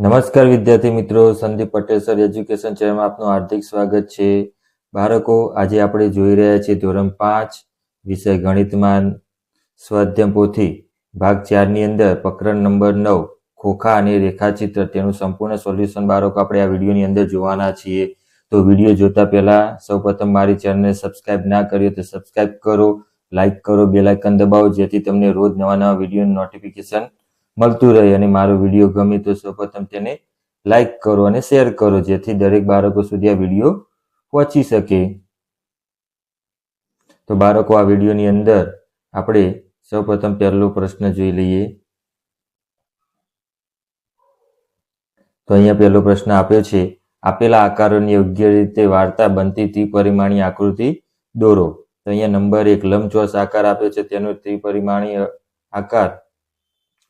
નમસ્કાર વિદ્યાર્થી મિત્રો, સંદીપ પટેલ સર એજ્યુકેશન ચેનલમાં આપનું હાર્દિક સ્વાગત છે. બાળકો, આજે આપણે જોઈ રહ્યા છીએ ધોરણ પાંચ, વિષય ગણિતમાં સ્વાધ્યમ પોથી ભાગ ચારની અંદર પ્રકરણ નંબર નવ, ખોખા અને રેખાચિત્ર તેનું સંપૂર્ણ સોલ્યુશન બાળકો આપણે આ વિડીયોની અંદર જોવાના છીએ. તો વીડિયો જોતા પહેલા સૌપ્રથમ મારી ચેનલને સબસ્ક્રાઇબ ના કર્યો તો સબસ્ક્રાઇબ કરો, લાઇક કરો બેલાઇકન દબાવો, જેથી તમને રોજ નવા નવા વિડીયોનું નોટિફિકેશન મળતું રહે અને મારો વીડિયો ગમે તો સૌપ્રથમ તેને લાઈક કરો અને શેર કરો, જેથી દરેક બાળકો સુધી આ વીડિયો પહોંચી શકે. તો બાળકો, આ વિડીયોની અંદર આપણે સૌપ્રથમ પહેલો પ્રશ્ન જોઈ લઈએ. તો અહીંયા પહેલો પ્રશ્ન આપ્યો છે, આપેલા આકારોની યોગ્ય રીતે વાર્તા બનતી ત્રિપરિમાણીય આકૃતિ દોરો. તો અહીંયા નંબર એક લંબચોરસ આકાર આપ્યો છે, તેનો ત્રિપરિમાણીય આકાર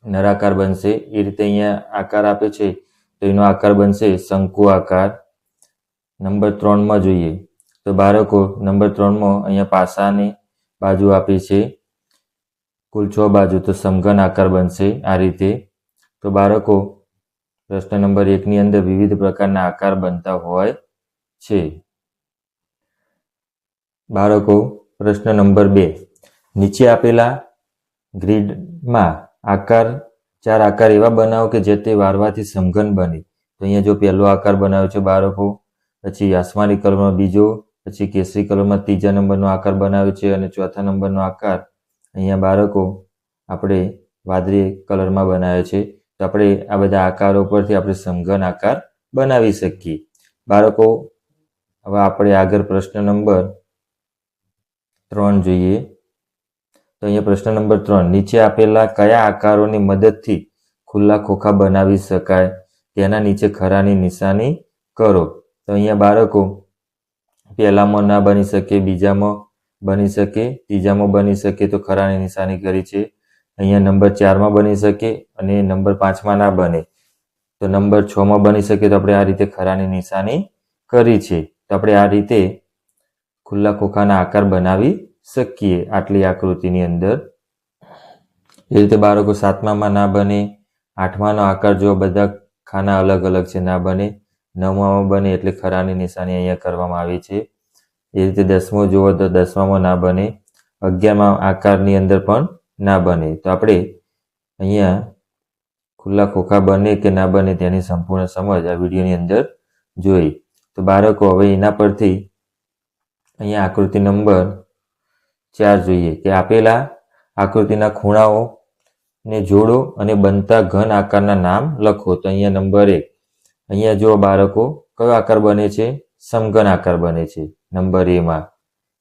નરાકાર બનશે. એ રીતે અહીંયા આકાર આપે છે. તો એનો આકાર બનશે શંકુ આકાર. નંબર ત્રણમાં જોઈએ. તો બાળકો, નંબર ત્રણમાં અહીંયા પાસાની બાજુ આપી છે. કુલ છ બાજુ. તો સમઘન આકાર બનશે આ રીતે. તો બાળકો, પ્રશ્ન નંબર એકની અંદર વિવિધ પ્રકારના આકાર બનતા હોય છે. બાળકો, પ્રશ્ન નંબર બે. નીચે આપેલા ગ્રીડમાં આકાર, ચાર આકાર એવા બનાવો કે જે તે વારવાથી સમઘન બને. તો અહીંયા જો પહેલો આકાર બનાવ્યો છે બાળકો, પછી આસમાની કલરમાં બીજો, પછી કેસરી કલરમાં ત્રીજા નંબરનો આકાર બનાવ્યો છે અને ચોથા નંબરનો આકાર અહીંયા બાળકો આપણે વાદળી કલરમાં બનાવ્યો છે. તો આપણે આ બધા આકારો પરથી આપણે સમઘન આકાર બનાવી શકીએ. બાળકો, હવે આપણે આગળ પ્રશ્ન નંબર ત્રણ જોઈએ. તો અહીંયા પ્રશ્ન નંબર ત્રણ, નીચે આપેલા કયા આકારોની મદદથી ખુલ્લા ખોખા બનાવી શકાય? તેના નીચે ખરાની નિશાની કરો. તો અહીંયા બાળકો, પહેલામાં ના બની શકે, બીજામાં બની શકે, ત્રીજામાં બની શકે તો ખરાની નિશાની કરી છે. અહીંયા નંબર ચારમાં બની શકે અને નંબર પાંચમાં ના બને. તો નંબર છમાં બની શકે તો આપણે આ રીતે ખરાની નિશાની કરી છે. તો આપણે આ રીતે ખુલ્લા ખોખાના આકાર બનાવી શકીએ આટલી આકૃતિની અંદર. એ રીતે બાળકો સાતમામાં ના બને, આઠમાનો આકાર જો બધા ખાના અલગ અલગ છે, ના બને, નવમામાં બને એટલે ખરાની નિશાની અહીંયા કરવામાં આવી છે. એ રીતે દસમો જુઓ તો દસમામાં ના બને, અગિયારમાં આકારની અંદર પણ ના બને. તો આપણે અહીંયા ખુલ્લા ખોખા બને કે ના બને તેની સંપૂર્ણ સમજ આ વિડીયોની અંદર જોઈ. તો બાળકો, હવે એના પરથી અહીંયા આકૃતિ નંબર ચાર જોઈએ કે આપેલા આકૃતિના ખૂણાઓ ને જોડો અને બનતા ઘન આકારના નામ લખો. તો અહીંયા નંબર એક. અહીંયા જો બાળકો, કયો આકાર બને છે? સમઘન આકાર બને છે નંબર એમાં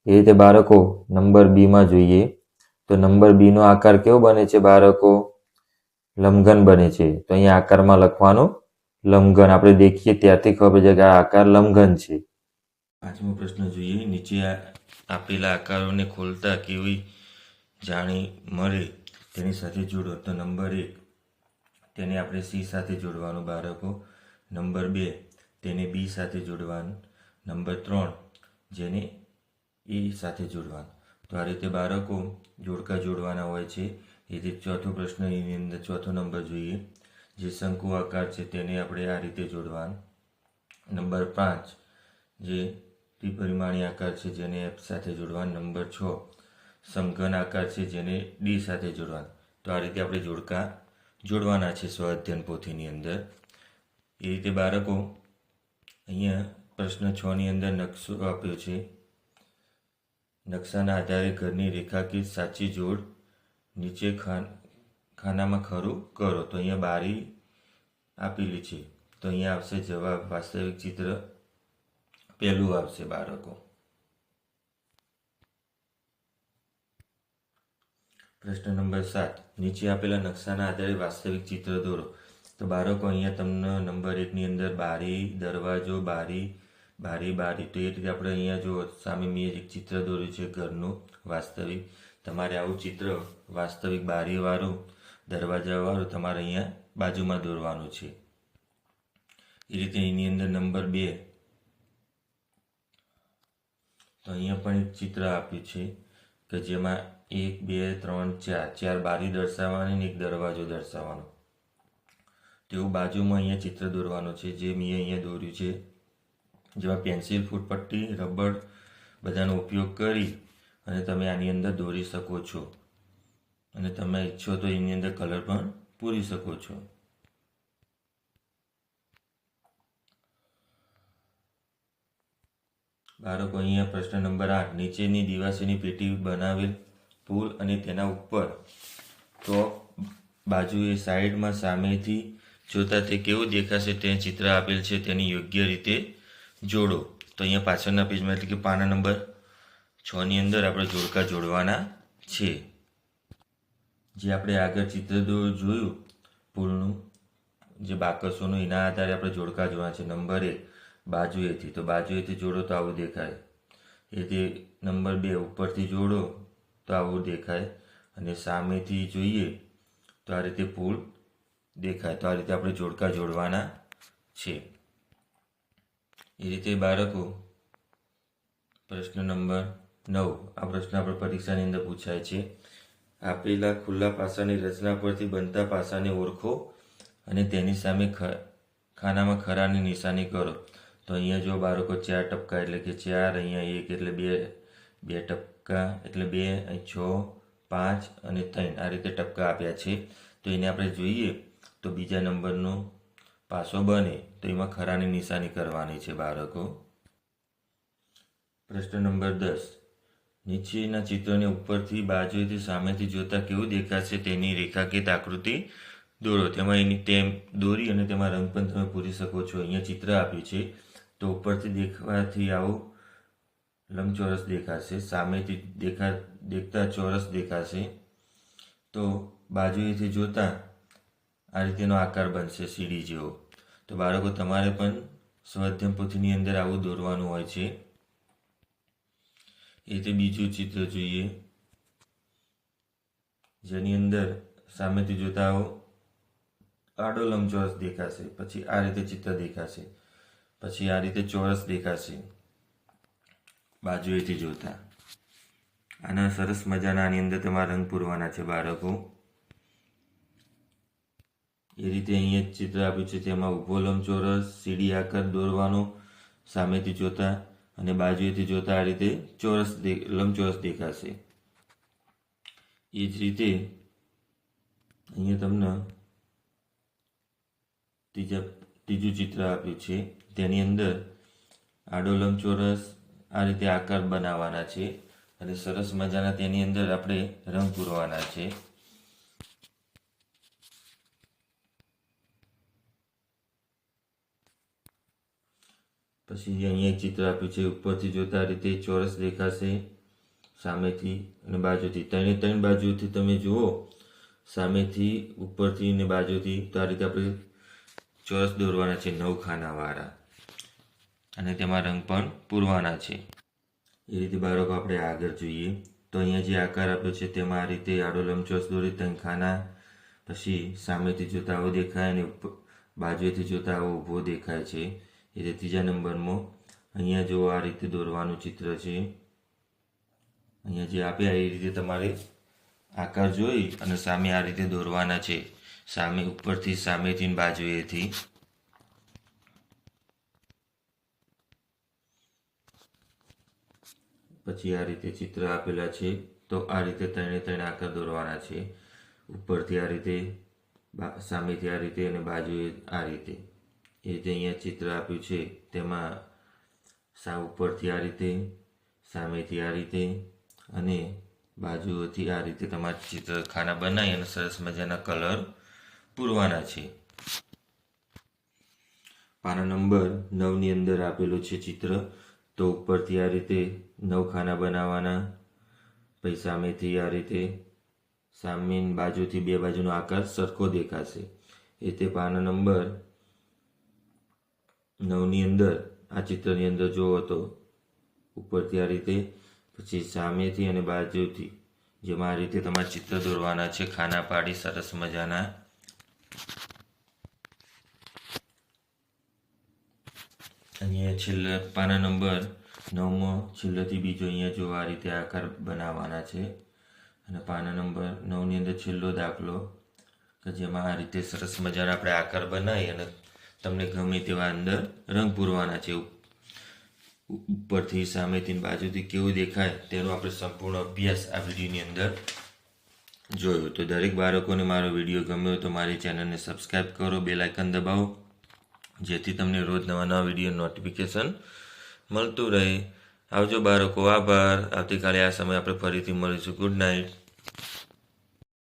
એ રીતે બાળકો, નંબર બીમાં જોઈએ. તો નંબર બીનો આકાર કેવો બને છે બાળકો? લંબઘન બને છે. તો અહીંયા આકારમાં લખવાનું લંબઘન આપણે દેખીએ ત્યારથી ખબર છે કે આ આકાર લંબઘન છે. પાંચમો પ્રશ્ન જોઈએ. નીચે આપેલા આકારોને ખોલતા કેવી જાણી મળે તેની સાથે જોડો. તો નંબર એક, તેને આપણે સી સાથે જોડવાનું બાળકો. નંબર બે, તેને બી સાથે જોડવાનું. નંબર ત્રણ, જેને એ સાથે જોડવાનું. તો આ રીતે બાળકો જોડકા જોડવાના હોય છે. એ રીતે ચોથો પ્રશ્ન એની અંદર ચોથો નંબર જોઈએ. જે શંકુ આકાર છે તેને આપણે આ રીતે જોડવાનું. નંબર પાંચ, જે ત્રિપરિમાણીય આકાર છે જેને એફ સાથે જોડવાનો નંબર છ. સમઘન આકાર છે જેને ડી સાથે જોડવાનો. તો આ રીતે આપણે જોડકા જોડવાના છે સ્વાધ્યન પોથીની અંદર. એ રીતે બાળકો અહીંયા પ્રશ્ન છ ની અંદર નકશો આપ્યો છે. નકશાના આધારે ઘરની રેખાકીત સાચી જોડ નીચે ખાન, ખાનામાં ખરું કરો. તો અહીંયા બારી આપેલી છે. તો અહીંયા આવશે જવાબ, વાસ્તવિક ચિત્ર પહેલું આવશે બાળકો. પ્રશ્ન નંબર સાત. નીચે આપેલા નકશાના આધારે વાસ્તવિક ચિત્ર દોરો. તો બાળકો, અહીંયા તમને નંબર એકની અંદર બારી, દરવાજો, બારી બારી બારી. તો એ રીતે આપણે અહીંયા જો સામે મેં એક ચિત્ર દોર્યું છે ઘરનું, વાસ્તવિક. તમારે આવું ચિત્ર વાસ્તવિક બારીવાળું, દરવાજાવાળું તમારે અહીંયા બાજુમાં દોરવાનું છે. એ રીતે એની અંદર નંબર બે તો અહીંયા પણ એક ચિત્ર આપ્યું છે કે જેમાં એક, બે, ત્રણ, ચાર ચાર બારી દર્શાવવાની ને એક દરવાજો દર્શાવવાનો. તેવું બાજુમાં અહીંયા ચિત્ર દોરવાનું છે, જે મેં અહીંયા દોર્યું છે. જેમાં પેન્સિલ, ફૂટપટ્ટી, રબર બધાનો ઉપયોગ કરી અને તમે આની અંદર દોરી શકો છો. અને તમે ઈચ્છો તો એની અંદર કલર પણ પૂરી શકો છો. બાળકો અહીંયા પ્રશ્ન નંબર આઠ, નીચેની દિવાસીની પેટી બનાવેલ પુલ અને તેના ઉપર તો બાજુએ સાઈડમાં સામેથી જોતા તે કેવું દેખાશે તે ચિત્ર આપેલ છે તેની યોગ્ય રીતે જોડો. તો અહીંયા પાછળના પેજમાં એટલે કે પાના નંબર છની અંદર આપણે જોડકા જોડવાના છે. જે આપણે આગળ ચિત્ર જોયું, પુલનું જે બાકસોનું એના આધારે આપણે જોડકા જોવાના છે. નંબર એક. બાજુએથી, તો બાજુએથી જોડો તો આવું દેખાય. એથી નંબર બે, ઉપરથી જોડો તો આવું દેખાય. અને સામેથી જોઈએ તો આ રીતે પૂળ દેખાય. તો આ રીતે આપણે જોડકા જોડવાના છે. એ રીતે બાળકો, પ્રશ્ન નંબર નવ. આ પ્રશ્ન આપણે પરીક્ષાની અંદર પૂછાય છે. આપેલા ખુલ્લા પાસાની રચના પરથી બનતા પાસાને ઓળખો અને તેની સામે ખ, ખાનામાં ખરાની નિશાની કરો. તો અહીંયા જો બાળકો ચાર ટપકા એટલે કે ચાર, અહીંયા એક એટલે બે બે ટપકા એટલે બે, અહીં છ, પાંચ અને ત્રણ આ રીતે ટપકા આપ્યા છે. તો એને આપણે જોઈએ તો બીજા નંબરનો પાસો બને. તો એમાં ખરાની નિશાની કરવાની છે બાળકો. પ્રશ્ન નંબર દસ. નીચેના ચિત્રને ઉપરથી બાજુએથી સામેથી જોતા કેવું દેખાશે તેની રેખાકીત આકૃતિ દોરો. તેમાં એની તેમ દોરી અને તેમાં રંગ પણ તમે પૂરી શકો છો. અહીંયા ચિત્ર આપ્યું છે. તો ઉપરથી દેખવાથી આવું લંબચોરસ દેખાશે, સામેથી દેખા, દેખતા ચોરસ દેખાશે. તો બાજુએથી જોતા આ રીતેનો આકાર બનશે સીડી જેવો. તો બાળકો, તમારે પણ સ્વધ્યમ પોથીની અંદર આવું દોરવાનું હોય છે. એ તે બીજું ચિત્ર જોઈએ. જેની અંદર સામેથી જોતા આવો આડો લંબચોરસ દેખાશે, પછી આ રીતે ચિત્ર દેખાશે. પછી આ રીતે ચોરસ દેખાશે. બાજુએથી જોતા. આના સરસ મજાના આની અંદર તમારે રંગ પૂરવાના છે બાળકો. એ રીતે અહીંયા ચિત્ર આપ્યું છે, તેમાં ઊભો લંબચોરસ સીડી આકાર દોરવાનો, સામેથી જોતા અને બાજુએથી જોતા આ રીતે ચોરસ લંબચોરસ દેખાશે. એ જ રીતે અહીંયા તમને ત્રીજા, ત્રીજું ચિત્ર આપ્યું છે. તેની અંદર આડો લંબચોરસ આ રીતે આકાર બનાવવાના છે અને સરસ મજાના તેની અંદર આપણે રંગ પૂરવાના છે. પછી અહીંયા એક ચિત્ર આપ્યું છે, ઉપરથી જોતા રીતે ચોરસ દેખાશે સામેથી અને બાજુથી. ત્રણે ત્રણ બાજુથી તમે જુઓ, સામેથી ઉપરથી ને બાજુથી તો આ રીતે આપણે ચોરસ દોરવાના છે નવ ખાનાવાળા અને તેમાં રંગ પણ પૂરવાના છે. એ રીતે બાળકો આપણે આગળ જોઈએ. તો અહીંયા જે આકાર આપ્યો છે તેમાં આ રીતે આડો લંબચોરસ દોરી ખાના પછી સામેથી જોતા આવો દેખાય અને બાજુએથી જોતા આવો ઊભો દેખાય છે. એ રીતે ત્રીજા નંબરમાં અહીંયા જો આ રીતે દોરવાનું ચિત્ર છે, અહીંયા જે આપ્યા એ રીતે તમારે આકાર જોઈ અને સામે આ રીતે દોરવાના છે. સામે ઉપરથી સામેથી બાજુએથી. પછી આ રીતે ચિત્ર આપેલા છે. તો આ રીતે ત્રણે ત્રણ આકાર દોરવાના છે. ઉપરથી આ રીતે સામેથી આ રીતે અને બાજુએ આ રીતે. એ જે અહીંયા ચિત્ર આપ્યું છે, તેમાં સા ઉપરથી આ રીતે, સામેથી આ રીતે અને બાજુઓથી આ રીતે તમારે ચિત્ર ખાના બનાવી અને સરસ મજાના કલર પૂરવાના છે. પાના નંબર નવની અંદર આપેલું છે ચિત્ર. તો ઉપરથી આ રીતે નવ ખાના બનાવવાના પછી સામેથી આ રીતે સામેની બાજુથી બે બાજુનો આકાર સરખો દેખાશે. એ તે પાના નંબર નવની અંદર, આ ચિત્રની અંદર જોવો તો, ઉપરથી આ રીતે, પછી સામેથી અને બાજુથી, જેમાં આ રીતે તમારે ચિત્ર દોરવાના છે, ખાના પાડી, સરસ મજાના. અહીંયા છેલ્લા પાના નંબર નવમો, છેલ્લેથી બીજો અહીંયા જો આ રીતે આકાર બનાવવાના છે. અને પાના નંબર નવની અંદર છેલ્લો દાખલો, કે જેમાં આ રીતે સરસ મજાના આપણે આકાર બનાવી અને તમને ગમે તેવા અંદર રંગ પૂરવાના છે. ઉપરથી સામેથી બાજુથી કેવું દેખાય તેનો આપણે સંપૂર્ણ અભ્યાસ આ વિડીયોની અંદર જોયો. તો દરેક બાળકોને મારો વીડિયો ગમ્યો તો મારી ચેનલને સબસ્ક્રાઈબ કરો બેલાઇકન દબાવો, જેથી તમને રોજ નવા નવા વીડિયો નોટિફિકેશન મળતું રહે. આવજો બાળકો આભાર. આવતીકાલે આ સમયે આપણે ફરીથી મળીશું. Good night